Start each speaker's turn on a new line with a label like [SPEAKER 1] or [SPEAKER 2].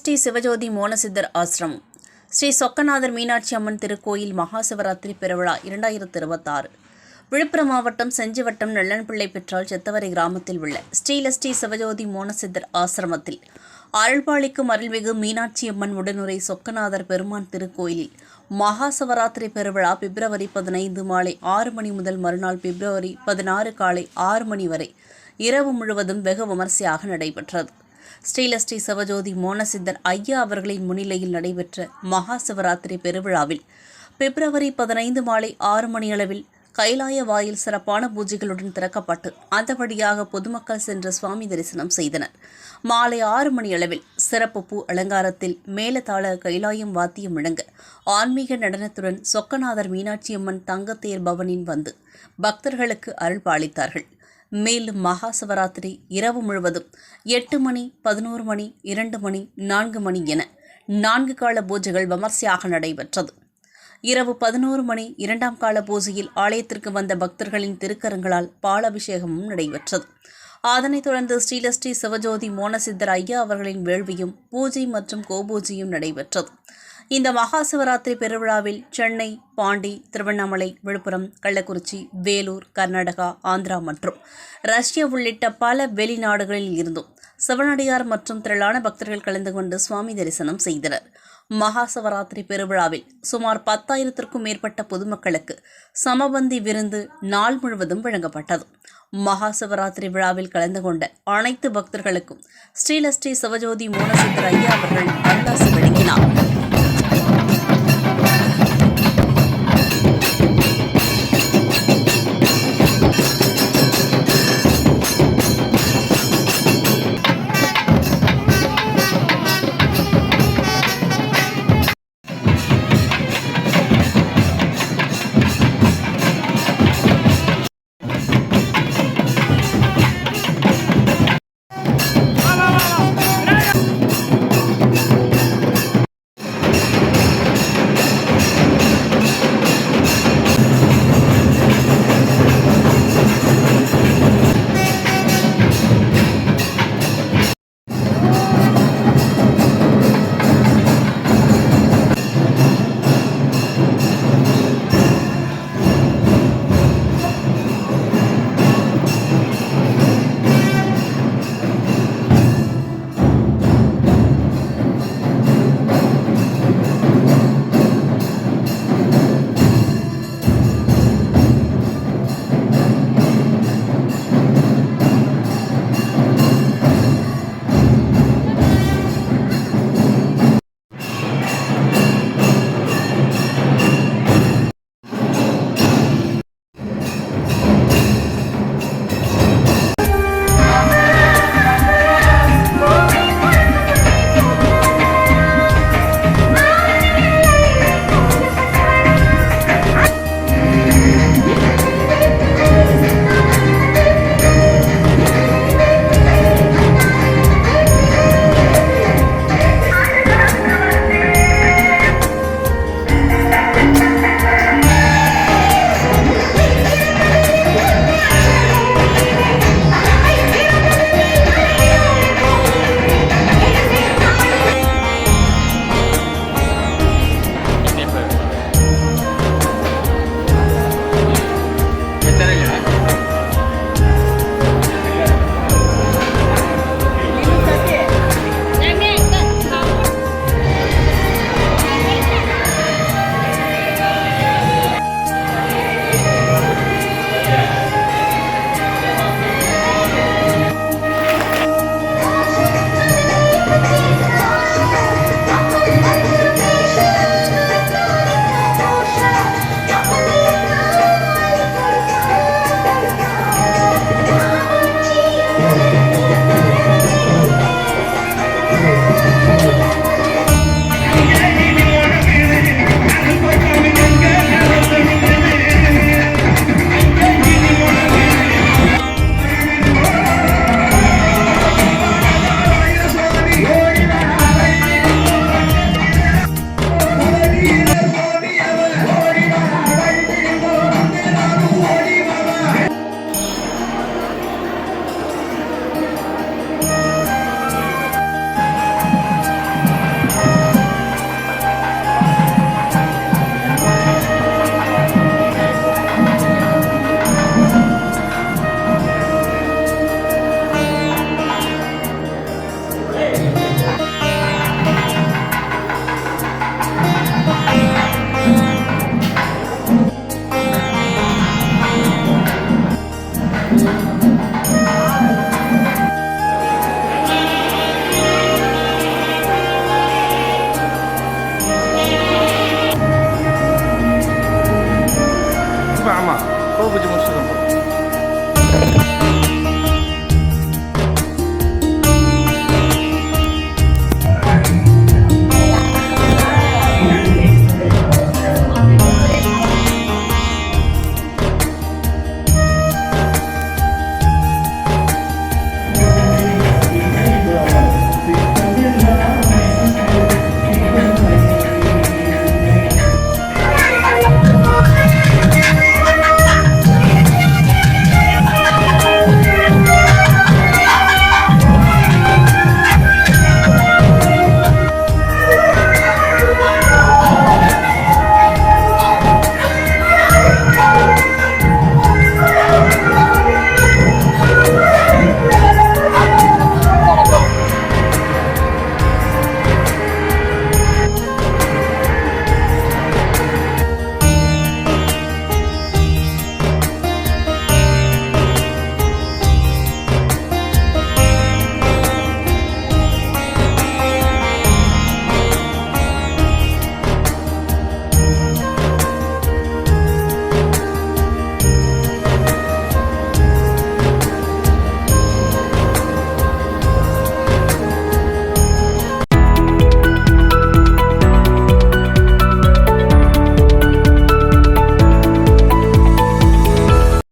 [SPEAKER 1] ஸ்ரீ சிவஜோதி மோனசித்தர் ஆசிரமம் ஸ்ரீ சொக்கநாதர் மீனாட்சி அம்மன் திருக்கோயில் மகா சிவராத்திரி பெருவிழா இரண்டாயிரத்து இருபத்தாறு விழுப்புரம் மாவட்டம் செஞ்சிவட்டம் நல்லன்பிள்ளை பெற்றால் செத்தவரை கிராமத்தில் உள்ள ஸ்ரீலஸ்ரீ சிவஜோதி மோனசித்தர் ஆசிரமத்தில் அருள்பாளிக்கும் அருள்மிகு மீனாட்சி அம்மன் உடனுரை சொக்கநாதர் பெருமான் திருக்கோயிலில் மகா சிவராத்திரி பெருவிழா பிப்ரவரி பதினைந்து மாலை ஆறு மணி முதல் மறுநாள் பிப்ரவரி பதினாறு காலை ஆறு மணி வரை இரவு முழுவதும் வெகு விமர்சையாக நடைபெற்றது. ஸ்ரீலஸ்ரீ சிவஜோதி மோனசித்தர் ஐயா அவர்களின் முன்னிலையில் நடைபெற்ற மகா சிவராத்திரி பெருவிழாவில் பிப்ரவரி பதினைந்து மாலை ஆறு மணியளவில் கைலாய வாயில் சிறப்பான பூஜைகளுடன் திறக்கப்பட்டு அந்த வழியாக பொதுமக்கள் சென்று சுவாமி தரிசனம் செய்தனர். மாலை ஆறு மணியளவில் சிறப்பு பூ அலங்காரத்தில் மேலதாள கைலாயம் வாத்தியம் முழங்க ஆன்மீக நடனத்துடன் சொக்கநாதர் மீனாட்சியம்மன் தங்கத்தேர் பவனின் வந்து பக்தர்களுக்கு அருள் பாலித்தார்கள் மேலும் மகா சிவராத்திரி இரவு முழுவதும் எட்டு மணி பதினோரு மணி இரண்டு மணி நான்கு மணி என நான்கு கால பூஜைகள் விமர்சையாக நடைபெற்றது. இரவு பதினோரு மணி இரண்டாம் கால பூஜையில் ஆலயத்திற்கு வந்த பக்தர்களின் திருக்கரங்களால் பாலபிஷேகமும் நடைபெற்றது. அதனைத் தொடர்ந்து ஸ்ரீலஸ்ரீ சிவஜோதி மோனசித்தர் ஐயா அவர்களின் வேள்வியும் பூஜை மற்றும் கோபூஜையும் நடைபெற்றது. இந்த மகா சிவராத்திரி பெருவிழாவில் சென்னை பாண்டி திருவண்ணாமலை விழுப்புரம் கள்ளக்குறிச்சி வேலூர் கர்நாடகா ஆந்திரா மற்றும் ரஷ்யா உள்ளிட்ட பல வெளிநாடுகளில் இருந்தும் சிவனடியார் மற்றும் திரளான பக்தர்கள் கலந்து கொண்டு சுவாமி தரிசனம் செய்தனர். மகா சிவராத்திரி பெருவிழாவில் சுமார் பத்தாயிரத்திற்கும் மேற்பட்ட பொதுமக்களுக்கு சமபந்தி விருந்து நாள் முழுவதும் வழங்கப்பட்டது. மகா சிவராத்திரி விழாவில் கலந்து கொண்ட அனைத்து பக்தர்களுக்கும் ஸ்ரீலஸ்ரீ சிவஜோதி மோனசித்தர் ஐயா அவர்கள் அருளாசி வழங்கினார்.